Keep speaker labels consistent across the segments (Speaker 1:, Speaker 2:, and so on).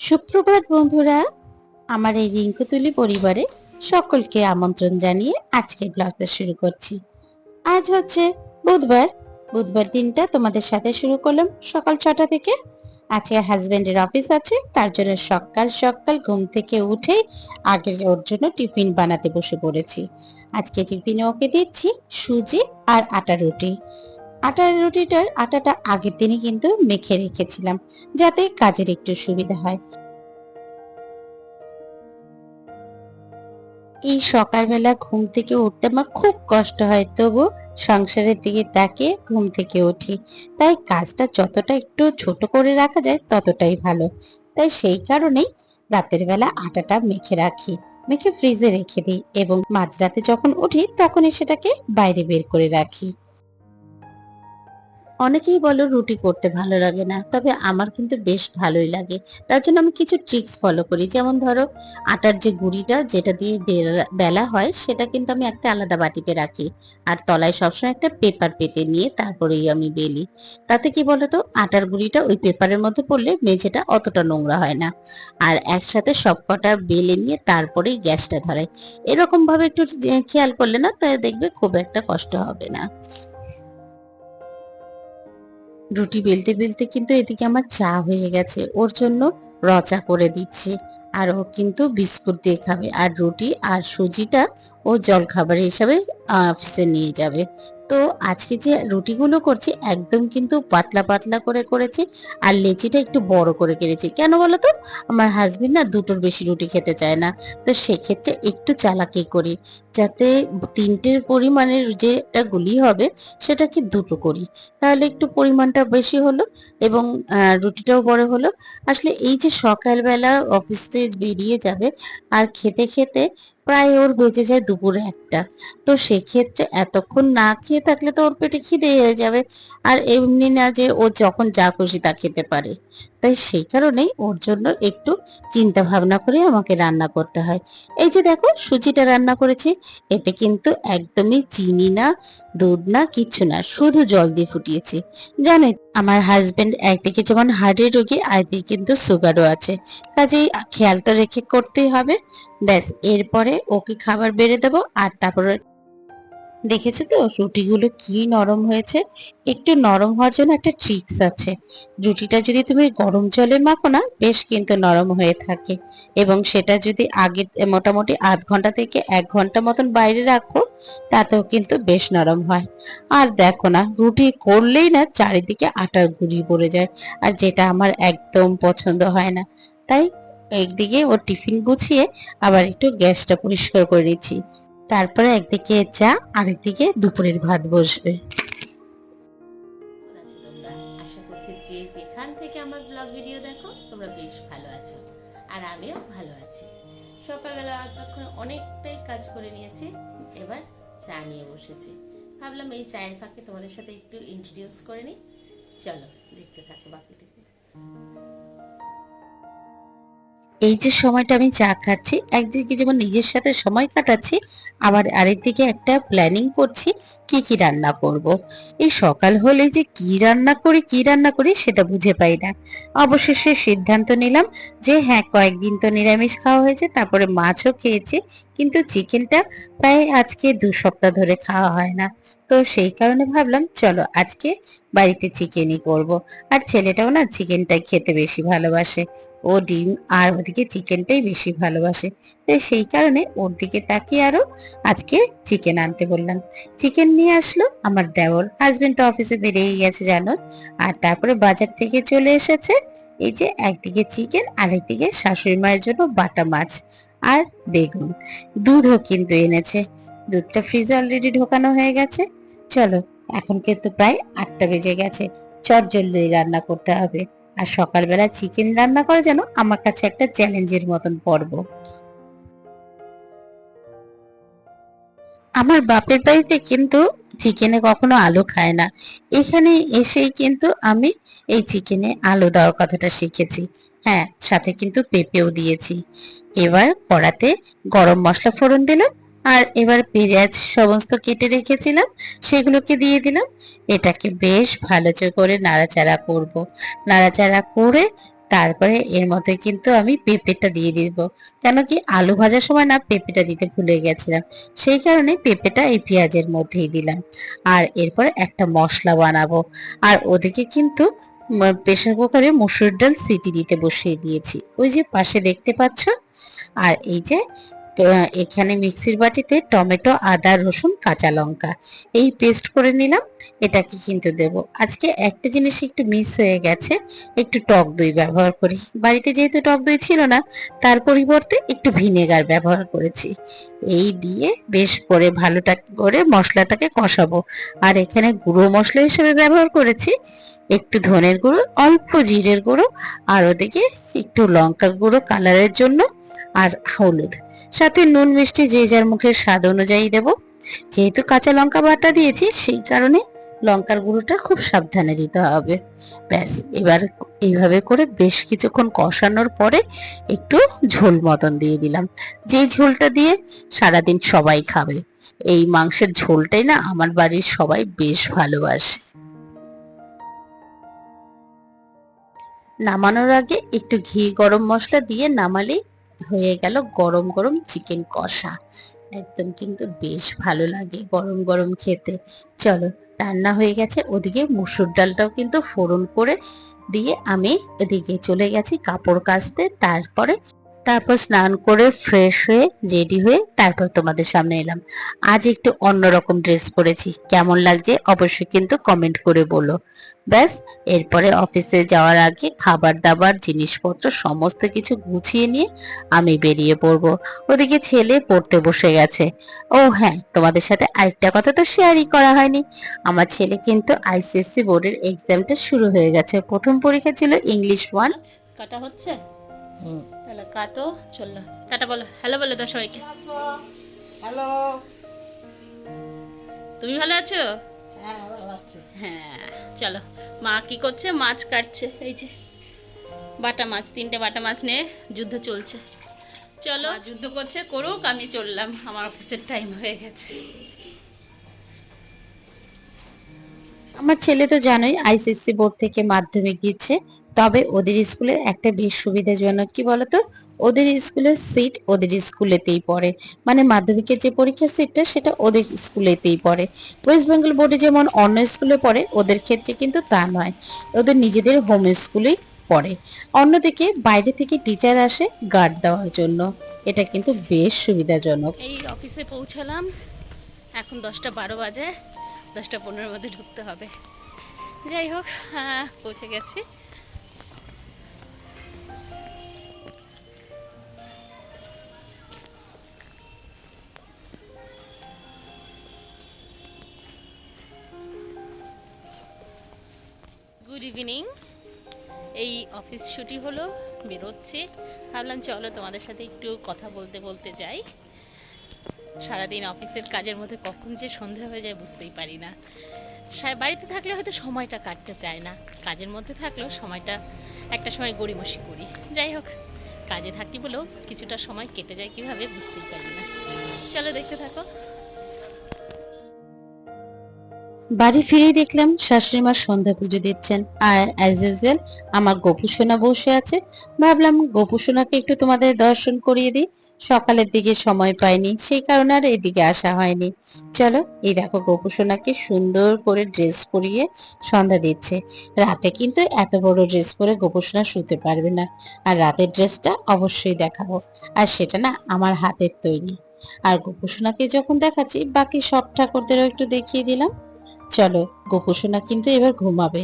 Speaker 1: সুপ্রভাত বন্ধুরা, আমার এই রিঙ্কুতুলি পরিবারে সকলকে আমন্ত্রণ জানিয়ে আজকের ব্লগটা শুরু করছি। আজ হচ্ছে বুধবার। বুধবার দিনটা তোমাদের সাথে শুরু করলাম সকাল ছটা থেকে। আজকে হাজবেন্ডের অফিস আছে, তার জন্য সকাল সকাল ঘুম থেকে উঠে আগে ওর জন্য টিফিন বানাতে বসে পড়েছি। আজকে টিফিনে ওকে দিচ্ছি সুজি আর আটা রুটি। আটার রুটিটার আটাটা আগের দিনই কিন্তু মেখে রেখেছিলাম, যাতে কাজের একটু সুবিধা হয়। এই সকালবেলা ঘুম থেকে উঠতে আমার খুব কষ্ট হয়, তবু সংসারের দিকে তাকে ঘুম থেকে উঠি। তাই কাজটা যতটা একটু ছোট করে রাখা যায়, ততটাই ভালো। তাই সেই কারণেই রাতের বেলা আটাটা মেখে রাখি, মেখে ফ্রিজে রেখে দিই এবং মাঝরাতে যখন উঠি, তখনই সেটাকে বাইরে বের করে রাখি। অনেকেই বলো রুটি করতে ভালো লাগে না, তবে আমার কিন্তু বেশ ভালোই লাগে। তার জন্য আমি কিছু ট্রিক্স ফলো করি। যেমন ধরো, আটার যে গুঁড়িটা, যেটা দিয়ে বেলা- হয়, সেটা কিন্তু আমি একটা আলাদা বাটিতে রাখি। আর তলায় সবসময় একটা পেপার পেতে নিয়ে তারপরেই আমি বেলি। তাতে কি বলতো, আটার গুঁড়িটা ওই পেপারের মধ্যে পড়লে মেঝেটা অতটা নোংরা হয় না। আর একসাথে সবকটা বেলে নিয়ে তারপরেই গ্যাসটা ধরাই। এরকম ভাবে একটু খেয়াল করলে না তাই দেখবে খুব একটা কষ্ট হবে না। রুটি বেলতে বেলতে কিন্তু এদিকে আমার চা হয়ে গেছে। ওর জন্য রচা করে দিচ্ছি। আর ও কিন্তু বিস্কুট দিয়ে খাবে। আর রুটি আর সুজিটা ও জল খাবার হিসাবে অফিসে নিয়ে যাবে। তো আজকে যে রুটিগুলো করছি, একদম কিন্তু পাতলা পাতলা করে করেছি আর লেচিটা একটু বড় করে কেটেছি। কেন বলো তো আমার হাজবেন্ড না দুটোর বেশি রুটি খেতে চায় না। তো সেক্ষেত্রে একটু চালাকি করি, যাতে তিনটের পরিমাণের যেটা গুলি হবে, সেটাকে দুটো করি। তাহলে একটু পরিমাণটা বেশি হলো এবং রুটিটাও বড় হলো। আসলে এই যে সকালবেলা অফিস বেরিয়ে যাবে, আর খেতে খেতে প্রায় ওর বেঁচে যায় দুপুরে একটা। তো সেক্ষেত্রে এতক্ষণ না খেয়ে থাকলে তো ওর পেটে খিদে হয়ে যাবে। আর এমনি না যে ও যখন যা খুশি তা খেতে পারে। তাই সেই কারণেই ওর জন্য একটু চিন্তা ভাবনা করে আমাকে রান্না করতে হয়। এই যে দেখো, সুজিটা রান্না করেছি। এতে কিন্তু একদমই চিনি না, দুধ না কিছু না, শুধু জল দিয়ে ফুটিয়েছি। জানে, আমার হাজবেন্ড একদিকে যেমন হার্টের রোগী একদিকে কিন্তু সুগারও আছে। কাজেই খেয়াল তো রেখে করতেই হবে। ব্যাস, এরপরে ওকে খাবার বেড়ে দেবো আর তারপরে দেখেছ তো রুটিগুলো কি নরম হয়েছে? একটু নরম হওয়ার জন্য একটা ট্রিক্স আছে। রুটিটা যদি তুমি গরম জলে মাখো না, বেশ কিন্তু নরম হয়ে থাকে। এবং সেটা যদি আগে মোটামুটি আধ ঘণ্টা থেকে এক ঘণ্টা মতন বাইরে রাখো, তাতেও কিন্তু বেশ নরম হয়। আর দেখো না, রুটি করলেই না চারিদিকে আটার গুঁড়ি পড়ে যায়। আর যেটা আমার একদম পছন্দ হয় না। তাই একদিকে ওর টিফিন গুছিয়ে আবার একটু গ্যাসটা পরিষ্কার করে দিচ্ছি তারপরে একদিকে চা, আরেকদিকে দুপুরের ভাত বসবে।
Speaker 2: ভিডিও দেখো, তোমরা বেশ ভালো আছো। আর আমিও ভালো আছি। সকালবেলা অনেকটাই কাজ করে নিয়েছি, এবার চা নিয়ে বসেছি। ভাবলাম এই চায়ের ফাঁকে তোমাদের সাথে একটু ইন্ট্রোডিউস করে নিই। চলো, দেখতে থাকো বাকিটুকু
Speaker 1: এই যে সময়টা আমি চা খাচ্ছি একদিকে যেমন নিজের সাথে সময় কাটাচ্ছি, আবার আরেকদিকে একটা প্ল্যানিং করছি, কি কি রান্না করব। এই সকাল হলে যে কি রান্না করি, কি রান্না করি সেটা বুঝে পাই না অবশেষে সিদ্ধান্ত নিলাম যে হ্যাঁ কয়েকদিন তো নিরামিষ খাওয়া হয়েছে, তারপরে মাছও খেয়েছি, কিন্তু চিকেনটা প্রায় আজকে দু সপ্তাহ ধরে খাওয়া হয় না তো সেই কারণে ভাবলাম, চলো আজকে বাড়িতে চিকেনই করব। আর ছেলেটাও না চিকেনটাই খেতে বেশি ভালোবাসে। ও ডিম আর ওদিকে চিকেনটাই বেশি ভালোবাসে। তাই সেই কারণে ওর দিকে তাকিয়ে আরও আজকে চিকেন আনতে বললাম। চিকেন নিয়ে আসলো আমার দেওর। হাজবেন্ড তো অফিসে বেরিয়ে গেছে, জানো? আর তারপরে বাজার থেকে চলে এসেছে। এই যে একদিকে চিকেন, আরেকদিকে শাশুড়ি মায়ের জন্য বাটা মাছ আর বেগুন। দুধও কিন্তু এনেছে। দুধটা ফ্রিজে অলরেডি ঢোকানো হয়ে গেছে। চলো, এখন কিন্তু প্রায় আটটা বেজে গেছে। চট জলদি রান্না করতে হবে। আর সকালবেলা চিকেন রান্না করা যেন আমার কাছে একটা চ্যালেঞ্জের মতন পর্ব। আমার বাপের বাড়িতে কিন্তু চিকেনে কখনো আলু খায় না। এখানে এসেই কিন্তু আমি এই চিকেনে আলু দেওয়ার কথাটা শিখেছি। হ্যাঁ সাথে কিন্তু পেঁপেও দিয়েছি। এবার কড়াতে গরম মশলা ফোড়ন দিলাম। আর এবার পেঁয়াজ সমস্ত কেটে রেখেছিলাম, সেগুলোকে দিয়ে দিলাম। এটাকে বেশ ভালো করে নাড়াচাড়া করব। নাড়াচাড়া করে তারপরে এর মধ্যে কিন্তু আমি পেঁপেটা দিয়ে দিব। কেন কি আলু ভাজার সময় না পেঁপেটা দিতে ভুলে গেছিলাম। সেই কারণে পেঁপেটা এই পেঁয়াজের মধ্যেই দিলাম। আর এরপর একটা মশলা বানাবো। আর ওদিকে কিন্তু প্রেসার কুকারে মসুর ডাল সিটি দিতে বসিয়ে দিয়েছি। ওই যে পাশে দেখতে পাচ্ছ? আর এই যে এখানে মিক্সির বাটিতে টমেটো, আদা, রসুন, কাঁচা লঙ্কা। এই পেস্ট করে নিলাম, এটাকে কিন্তু দেব। আজকে একটা জিনিস একটু মিস হয়ে গেছে, একটু টক দই ব্যবহার করি। বাড়িতে যেহেতু টক দই ছিল না, তার পরিবর্তে একটু ভিনেগার ব্যবহার করেছি। এই দিয়ে বেশ করে ভালোটা করে মশলাটাকে কষাবো। আর এখানে গুঁড়ো মশলা হিসেবে ব্যবহার করেছি, একটু ধনের গুঁড়ো, অল্প জিরের গুঁড়ো, আর ওদিকে একটু লঙ্কা গুঁড়ো কালারের জন্য আর হলুদ। সাথে নুন মিষ্টি যে যার মুখের স্বাদ অনুযায়ী দেব। যেহেতু কাঁচা লঙ্কা বাটা দিয়েছি, সেই কারণে লঙ্কার গুঁড়োটা খুব সাবধানে দিতে হবে। ব্যাস, এবার এইভাবে করে বেশ কিছুক্ষণ কষানোর পরে একটু ঝোল মতন দিয়ে দিলাম। যে ঝোলটা দিয়ে সারাদিন সবাই খাবে, এই মাংসের ঝোলটাই না আমার বাড়ির সবাই বেশ ভালোবাসে। নামানোর আগে একটু ঘি গরম মশলা দিয়ে নামালেই হয়ে গেল গরম গরম চিকেন কষা। একদম কিন্তু বেশ ভালো লাগে গরম গরম খেতে। চলো, রান্না হয়ে গেছে। ওদিকে মুসুর ডালটাও কিন্তু ফোড়ন করে দিয়ে আমি এদিকে চলে গেছি কাপড় কাচতে। তারপরে তারপর স্নান করে ফ্রেশ হয়ে রেডি হয়ে তারপর তোমাদের সামনে এলাম। আজ একটু অন্যরকম ড্রেস পরেছি। কেমন লাগছে অবশ্যই কিন্তু কমেন্ট করে বলো। ব্যাস, এরপরে অফিসে যাওয়ার আগে খাবার দাবার জিনিসপত্র, সমস্ত কিছু গুছিয়ে নিয়ে আমি বেরিয়ে পড়ব। ওদিকে ছেলে পড়তে বসে গেছে। ও হ্যাঁ তোমাদের সাথে আরেকটা কথা তো শেয়ারই করা হয়নি। আমার ছেলে কিন্তু আইসিএসসি বোর্ডের এক্সামটা শুরু হয়ে গেছে। প্রথম পরীক্ষা ছিল ইংলিশ ওয়ান
Speaker 2: কাটা হচ্ছে? তাহলে কাটো চলল টাটা বলো। হ্যালো বলে দাও সবাইকে।
Speaker 3: হ্যালো
Speaker 2: তুমি ভালো আছো?
Speaker 3: হ্যাঁ ভালো আছি।
Speaker 2: হ্যাঁ চলো। মা কি করছে? মাছ কাটছে। এই যে বাটা মাছ তিনটে বাটা মাছ নিয়ে যুদ্ধ চলছে। চলো। যুদ্ধ করছে করুক আমি চললাম। আমার অফিসের টাইম হয়ে গেছে।
Speaker 1: আমার ছেলে তো জানোই আইসিএসসি বোর্ড থেকে মাধ্যমিক দিচ্ছে, তবে ওদের স্কুলে একটা বেশ সুবিধাজনক কি বলতো? ওদের স্কুলের সিট ওদের স্কুলেতেই পড়ে। মানে মাধ্যমিকের যে পরীক্ষার সিটটা সেটা ওদের স্কুলেতেই পড়ে। ওয়েস্ট বেঙ্গল বোর্ডে যেমন অন্য স্কুলে পড়ে, ওদের ক্ষেত্রে কিন্তু তা নয়। ওদের নিজেদের হোম স্কুলেই পড়ে। অন্যদিকে বাইরে থেকে টিচার আসে গার্ড দেওয়ার জন্য। এটা কিন্তু বেশ সুবিধাজনক।
Speaker 2: এই অফিসে পৌঁছালাম। এখন দশটা বারো বাজে। দশটা পনেরোর মধ্যে ঢুকতে হবে। যাই হোক পৌঁছে গেছি। গুড ইভিনিং এই অফিস ছুটি হলো, বেরোচ্ছি। ভাবলাম চলো তোমাদের সাথে একটু কথা বলতে বলতে যাই। সারাদিন অফিসের কাজের মধ্যে কখন যে সন্ধে হয়ে যায় বুঝতেই পারি না। বাড়িতে থাকলে হয়তো সময়টা কাটতে চায় না। কাজের মধ্যে থাকলেও সময়টা একটা সময় গড়িমসি করি। যাই হোক, কাজে থাকি বলেও কিছুটা সময় কেটে যায় কীভাবে বুঝতেই পারি না। চলো দেখতে থাকো।
Speaker 1: বাড়ি ফিরেই দেখলাম শাশুড়ি মা সন্ধ্যা পুজো দিচ্ছেন। আর অ্যাজ ইউজুয়াল আমার গোপু সোনা বসে আছে। ভাবলাম গোপু সোনাকে একটু তোমাদের দর্শন করিয়ে দিই। সকালের দিকে সময় পাইনি, সেই কারণে আর এদিকে আসা হয়নি। চলো, এই দেখো গোপু সোনাকে সুন্দর করে ড্রেস পরিয়ে সন্ধ্যা দিচ্ছে। রাতে কিন্তু এত বড় ড্রেস পরে গোপু সোনা শুতে পারবে না। আর রাতের ড্রেসটা অবশ্যই দেখাবো। আর সেটা না আমার হাতের তৈরি। আর গোপু সোনাকে যখন দেখাচ্ছি, বাকি সব ঠাকুরদেরও একটু দেখিয়ে দিলাম। চলো, গোপুসোনা কিন্তু এবার ঘুমাবে।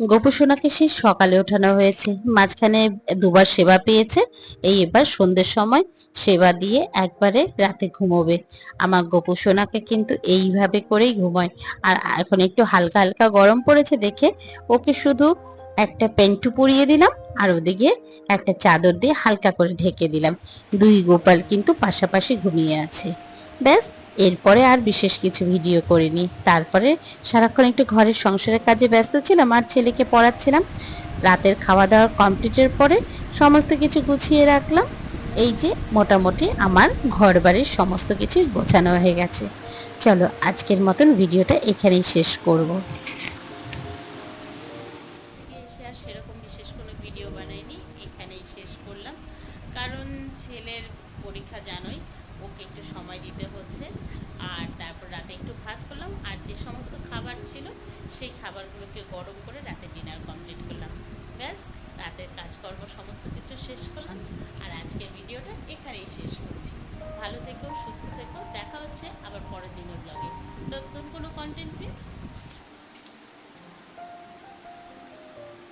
Speaker 1: গোপুসোনাকে সে সকালে ওঠানো হয়েছে। মাঝখানে দুবার সেবা পেয়েছে, এই এবার সন্ধ্যের সময় সেবা দিয়ে একবারে রাতে ঘুমোবে। আমার গোপুসোনাকে কিন্তু এইভাবে করেই ঘুমায়। আর এখন একটু হালকা হালকা গরম পড়েছে দেখে ওকে শুধু একটা পেন্টু পরিয়ে দিলাম আর ওদিকে একটা চাদর দিয়ে হালকা করে ঢেকে দিলাম। দুই গোপাল কিন্তু পাশাপাশি ঘুমিয়ে আছে। ব্যাস এরপরে আর বিশেষ কিছু ভিডিও করিনি। তারপরে সারাক্ষণ একটু ঘরের সংসারের কাজে ব্যস্ত ছিলাম, আর ছেলেকে পড়াচ্ছিলাম। রাতের খাওয়া দাওয়া কমপ্লিটের পরে সমস্ত কিছু গুছিয়ে রাখলাম। এই যে মোটামুটি আমার ঘর বাড়ির সমস্ত কিছুই গোছানো হয়ে গেছে। চলো আজকের মতন ভিডিওটা এখানেই শেষ করব।
Speaker 2: থেকে এসে আর সেরকম বিশেষ কোনো ভিডিও বানাইনি এখানেই শেষ করলাম কারণ ছেলের পরীক্ষা জানোই ওকে একটু সময় দিতে হচ্ছে আর তারপর রাতে একটু ভাত করলাম আর যে সমস্ত খাবার ছিল সেই খাবারগুলোকে গরম করে রাতে ডিনার কমপ্লিট করলাম। ব্যাস, রাতের কাজকর্ম সমস্ত কিছু শেষ করলাম। আর আজকের ভিডিওটা এখানেই শেষ করছি। ভালো থেকো, সুস্থ থেকো, দেখা হচ্ছে আবার পরের দিনের ব্লগে নতুন কোনো কন্টেন্টে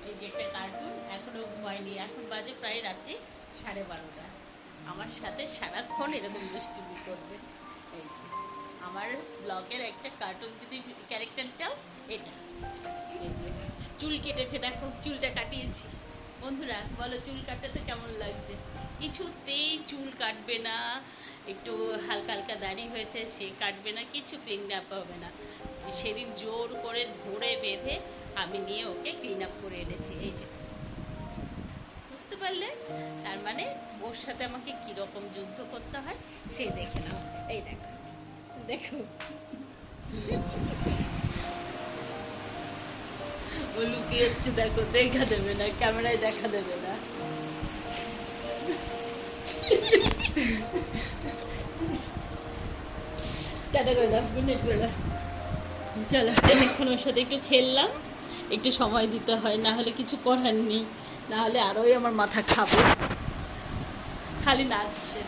Speaker 2: এই যে একটা কার্টুন এখনও ঘুমায়নি। এখন বাজে প্রায় রাত্রি সাড়ে বারোটা। আমার সাথে সারাক্ষণ এরকম দুষ্টুমি করবে। এই যে, আমার ব্লগের একটা কার্টুন যদি ক্যারেক্টার চাও, এটা। এই যে, চুল কেটেছে, দেখো, চুলটা কাটিয়েছি। বন্ধুরা, বলো, চুল কাটাতে কেমন লাগছে? কিছুতেই চুল কাটবে না। একটু হালকা হালকা দাড়ি হয়েছে, সে কাটবে না, কিছু ক্লিন আপ হবে না। সেদিন জোর করে ধরে বেঁধে আমি নিয়ে ওকে ক্লিন আপ করে মানে ওর সাথে আমাকে কীরকম যুদ্ধ করতে হয় সে দেখে নাও। এই দেখো দেখো। ও লুকিয়ে হচ্ছে, দেখো, দেখা দেবে না, ক্যামেরায় দেখা দেবে না। চলো অনেকক্ষণ ওর সাথে একটু খেললাম, একটু সময় দিতে হয়, না হলে কিছু করার নেই, না হলে আরোই আমার মাথা খাবে। খালি নাচছে।